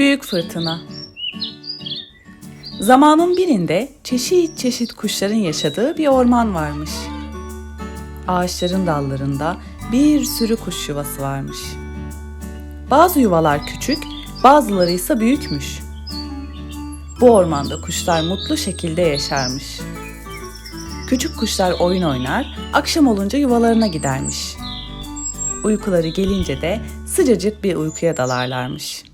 Büyük Fırtına Zamanın birinde çeşit çeşit kuşların yaşadığı bir orman varmış. Ağaçların dallarında bir sürü kuş yuvası varmış. Bazı yuvalar küçük, bazıları ise büyükmüş. Bu ormanda kuşlar mutlu şekilde yaşarmış. Küçük kuşlar oyun oynar, akşam olunca yuvalarına gidermiş. Uykuları gelince de sıcacık bir uykuya dalarlarmış.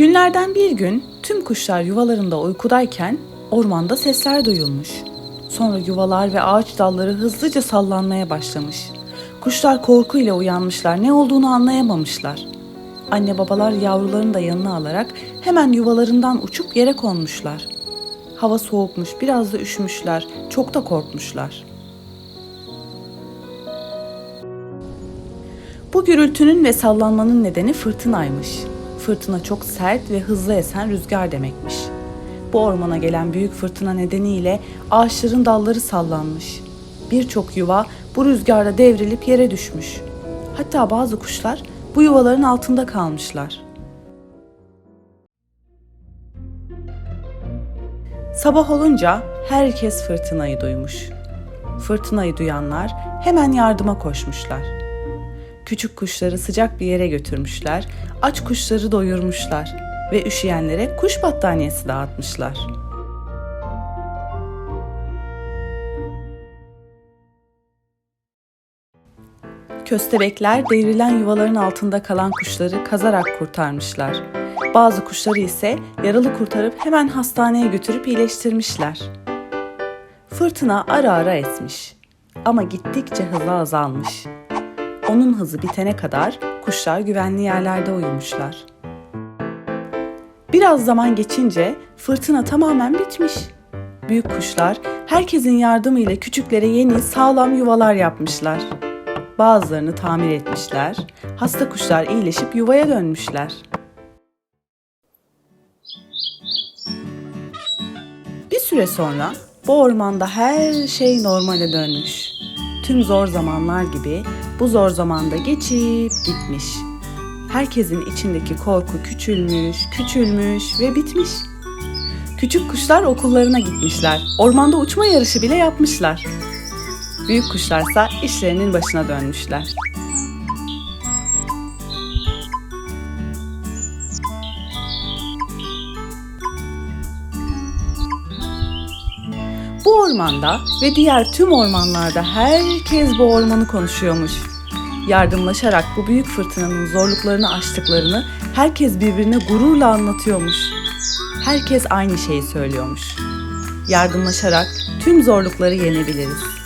Günlerden bir gün tüm kuşlar yuvalarında uykudayken ormanda sesler duyulmuş. Sonra yuvalar ve ağaç dalları hızlıca sallanmaya başlamış. Kuşlar korkuyla uyanmışlar, ne olduğunu anlayamamışlar. Anne babalar yavrularını da yanına alarak hemen yuvalarından uçup yere konmuşlar. Hava soğukmuş, biraz da üşümüşler, çok da korkmuşlar. Bu gürültünün ve sallanmanın nedeni fırtınaymış. Fırtına çok sert ve hızlı esen rüzgar demekmiş. Bu ormana gelen büyük fırtına nedeniyle ağaçların dalları sallanmış. Birçok yuva bu rüzgarda devrilip yere düşmüş. Hatta bazı kuşlar bu yuvaların altında kalmışlar. Sabah olunca herkes fırtınayı duymuş. Fırtınayı duyanlar hemen yardıma koşmuşlar. Küçük kuşları sıcak bir yere götürmüşler, aç kuşları doyurmuşlar ve üşüyenlere kuş battaniyesi dağıtmışlar. Köstebekler devrilen yuvaların altında kalan kuşları kazarak kurtarmışlar. Bazı kuşları ise yaralı kurtarıp hemen hastaneye götürüp iyileştirmişler. Fırtına ara ara esmiş ama gittikçe hızı azalmış. Onun hızı bitene kadar kuşlar güvenli yerlerde uyumuşlar. Biraz zaman geçince fırtına tamamen bitmiş. Büyük kuşlar herkesin yardımıyla küçüklere yeni sağlam yuvalar yapmışlar. Bazılarını tamir etmişler, hasta kuşlar iyileşip yuvaya dönmüşler. Bir süre sonra bu ormanda her şey normale dönmüş. Tüm zor zamanlar gibi bu zor zamanda geçip gitmiş. Herkesin içindeki korku küçülmüş, küçülmüş ve bitmiş. Küçük kuşlar okullarına gitmişler. Ormanda uçma yarışı bile yapmışlar. Büyük kuşlarsa işlerinin başına dönmüşler. Bu ormanda ve diğer tüm ormanlarda herkes bu ormanı konuşuyormuş. Yardımlaşarak bu büyük fırtınanın zorluklarını aştıklarını herkes birbirine gururla anlatıyormuş. Herkes aynı şeyi söylüyormuş. Yardımlaşarak tüm zorlukları yenebiliriz.